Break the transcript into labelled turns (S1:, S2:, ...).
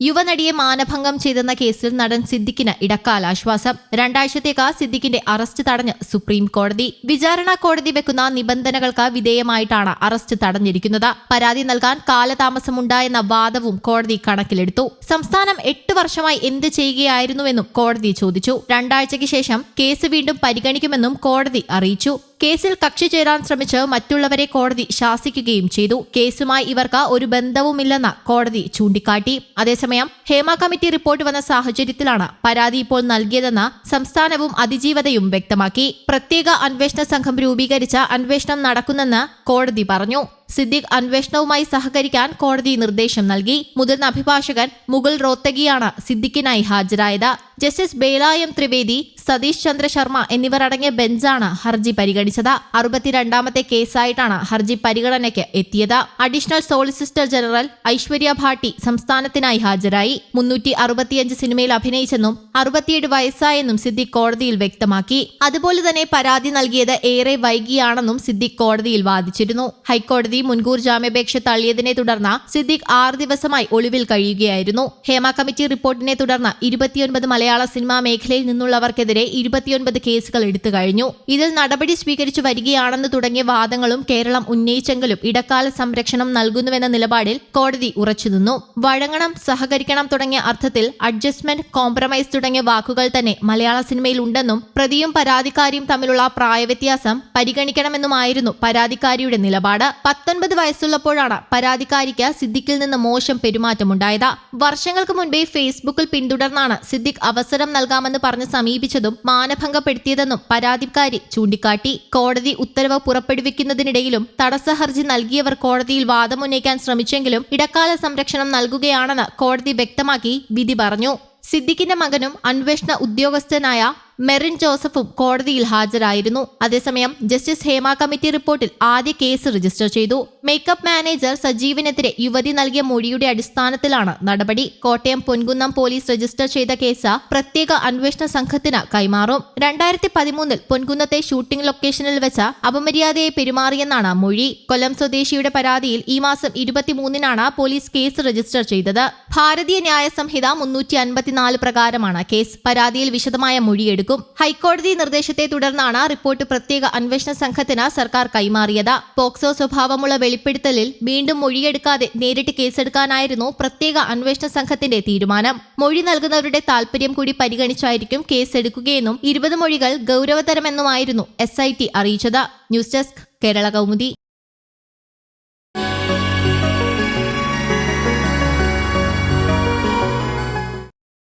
S1: യുവനടിയെ മാനഭംഗം ചെയ്തെന്ന കേസിൽ നടൻ സിദ്ദിഖിന് ഇടക്കാല ആശ്വാസം രണ്ടാഴ്ചത്തേക്ക് സിദ്ദിഖിന്റെ അറസ്റ്റ് തടഞ്ഞ് സുപ്രീം കോടതി. വിചാരണ കോടതി വെക്കുന്ന നിബന്ധനകൾക്ക് വിധേയമായിട്ടാണ് അറസ്റ്റ് തടഞ്ഞിരിക്കുന്നത്. പരാതി നൽകാൻ കാലതാമസമുണ്ടായെന്ന വാദവും കോടതി കണക്കിലെടുത്തു. സംസ്ഥാനം എട്ട് വർഷമായി എന്ത് ചെയ്യുകയായിരുന്നുവെന്നും കോടതി ചോദിച്ചു. രണ്ടാഴ്ചയ്ക്ക് ശേഷം കേസ് വീണ്ടും പരിഗണിക്കുമെന്നും കോടതി അറിയിച്ചു. കേസിൽ കക്ഷി ചേരാൻ ശ്രമിച്ച് മറ്റുള്ളവരെ കോടതി ശാസിക്കുകയും ചെയ്തു. കേസുമായി ഇവർക്ക് ഒരു ബന്ധവുമില്ലെന്ന് കോടതി ചൂണ്ടിക്കാട്ടി. അതേസമയം ഹേമ കമ്മിറ്റി റിപ്പോർട്ട് വന്ന സാഹചര്യത്തിലാണ് പരാതി ഇപ്പോൾ നൽകിയതെന്ന് സംസ്ഥാനവും അതിജീവതയും വ്യക്തമാക്കി. പ്രത്യേക അന്വേഷണ സംഘം രൂപീകരിച്ച അന്വേഷണം നടക്കുന്നെന്ന് കോടതി പറഞ്ഞു. സിദ്ദിഖ് അന്വേഷണവുമായി സഹകരിക്കാൻ കോടതി നിർദ്ദേശം നൽകി. മുതിർന്ന അഭിഭാഷകൻ മുകുൾ റോത്തഗിയാണ് സിദ്ദിഖിനായി ഹാജരായത്. ജസ്റ്റിസ് ബേലായം ത്രിവേദി സതീഷ് ചന്ദ്ര ശർമ്മ എന്നിവർ അടങ്ങിയ ബെഞ്ചാണ് ഹർജി പരിഗണിച്ചത്. അറുപത്തിരണ്ടാമത്തെ കേസായിട്ടാണ് ഹർജി പരിഗണനയ്ക്ക് എത്തിയത്. Additional solicitor general Aishwarya Bhati സംസ്ഥാനത്തിനായി ഹാജരായി. മുന്നൂറ്റി അറുപത്തിയഞ്ച് സിനിമയിൽ അഭിനയിച്ചെന്നും അറുപത്തിയേഴ് വയസ്സായെന്നും സിദ്ദിഖ് കോടതിയിൽ വ്യക്തമാക്കി. അതുപോലെ തന്നെ പരാതി നൽകിയത് ഏറെ വൈകിയാണെന്നും സിദ്ദിഖ് കോടതിയിൽ വാദിച്ചിരുന്നു. ഹൈക്കോടതി മുൻകൂർ ജാമ്യാപേക്ഷ തള്ളിയതിനെ തുടർന്ന് സിദ്ദിഖ് ആറ് ദിവസമായി ഒളിവിൽ കഴിയുകയായിരുന്നു. ഹേമ കമ്മിറ്റി റിപ്പോർട്ടിനെ തുടർന്ന് ഇരുപത്തിയൊൻപത് മലയാള സിനിമാ മേഖലയിൽ നിന്നുള്ളവർക്കെതിരെ ഇരുപത്തിയൊൻപത് കേസുകൾ എടുത്തു കഴിഞ്ഞു. ഇതിൽ നടപടി സ്വീകരിച്ചു വരികയാണെന്ന് തുടങ്ങിയ വാദങ്ങളും കേരളം ഉന്നയിച്ചെങ്കിലും ഇടക്കാല സംരക്ഷണം നൽകുന്നുവെന്ന നിലപാടിൽ കോടതി ഉറച്ചുനിന്നു വഴങ്ങണം സഹകരിക്കണം തുടങ്ങിയ അർത്ഥത്തിൽ അഡ്ജസ്റ്റ്മെന്റ് കോംപ്രമൈസ് തുടങ്ങിയ വാക്കുകൾ തന്നെ മലയാള സിനിമയിൽ ഉണ്ടെന്നും പ്രതിയും പരാതിക്കാരിയും തമ്മിലുള്ള പ്രായവ്യത്യാസം പരിഗണിക്കണമെന്നുമായിരുന്നു പരാതിക്കാരിയുടെ നിലപാട്. പത്തൊൻപത് വയസ്സുള്ളപ്പോഴാണ് പരാതിക്കാരിക്ക് സിദ്ദിഖിൽ നിന്ന് മോശം പെരുമാറ്റമുണ്ടായത്. വർഷങ്ങൾക്ക് മുൻപേ ഫേസ്ബുക്കിൽ പിന്തുടർന്നാണ് സിദ്ദിഖ് അവസരം നൽകാമെന്ന് പറഞ്ഞ് സമീപിച്ചതും മാനഭംഗപ്പെടുത്തിയതെന്നും പരാതിക്കാരി ചൂണ്ടിക്കാട്ടി. കോടതി ഉത്തരവ് പുറപ്പെടുവിക്കുന്നതിനിടയിലും തടസ്സ ഹർജി നൽകിയവർ കോടതിയിൽ വാദമുന്നയിക്കാൻ ശ്രമിച്ചെങ്കിലും ഇടക്കാല സംരക്ഷണം നൽകുകയാണെന്ന് കോടതി വ്യക്തമാക്കി വിധി പറഞ്ഞു. സിദ്ദിഖിന്റെ മകനും അന്വേഷണ ഉദ്യോഗസ്ഥനായ മെറിൻ ജോസഫും കോടതിയിൽ ഹാജരായിരുന്നു. അതേസമയം ജസ്റ്റിസ് ഹേമ കമ്മിറ്റി റിപ്പോർട്ടിൽ ആദ്യ കേസ് രജിസ്റ്റർ ചെയ്തു. മേക്കപ്പ് മാനേജർ സജീവിനെതിരെ യുവതി നൽകിയ മൊഴിയുടെ അടിസ്ഥാനത്തിലാണ് നടപടി. കോട്ടയം പൊൻകുന്നം പോലീസ് രജിസ്റ്റർ ചെയ്ത കേസ് പ്രത്യേക അന്വേഷണ സംഘത്തിന് കൈമാറും. രണ്ടായിരത്തി പതിമൂന്നിൽ പൊൻകുന്നത്തെ ഷൂട്ടിംഗ് ലൊക്കേഷനിൽ വെച്ച് അപമര്യാദയെ പെരുമാറിയെന്നാണ് മൊഴി. കൊല്ലം സ്വദേശിയുടെ പരാതിയിൽ ഈ മാസം ഇരുപത്തിമൂന്നിനാണ് പോലീസ് കേസ് രജിസ്റ്റർ ചെയ്തത്. ഭാരതീയ ന്യായ സംഹിത മുന്നൂറ്റി അൻപത്തിനാല് പ്രകാരമാണ് കേസ്. പരാതിയിൽ വിശദമായ മൊഴിയെടുക്കും ഹൈക്കോടതി നിർദ്ദേശത്തെ തുടർന്നാണ് റിപ്പോർട്ട് പ്രത്യേക അന്വേഷണ സംഘത്തിന് സർക്കാർ കൈമാറിയത്. പോക്സോ സ്വഭാവമുള്ള വെളിപ്പെടുത്തലിൽ വീണ്ടും മൊഴിയെടുക്കാതെ നേരിട്ട് കേസെടുക്കാനായിരുന്നു പ്രത്യേക അന്വേഷണ സംഘത്തിന്റെ തീരുമാനം. മൊഴി നൽകുന്നവരുടെ താൽപര്യം കൂടി പരിഗണിച്ചായിരിക്കും കേസെടുക്കുകയെന്നും ഇരുപത് മൊഴികൾ ഗൗരവതരമെന്നുമായിരുന്നു എസ് ഐ ടി അറിയിച്ചത്. News desk Kerala Kaumudi.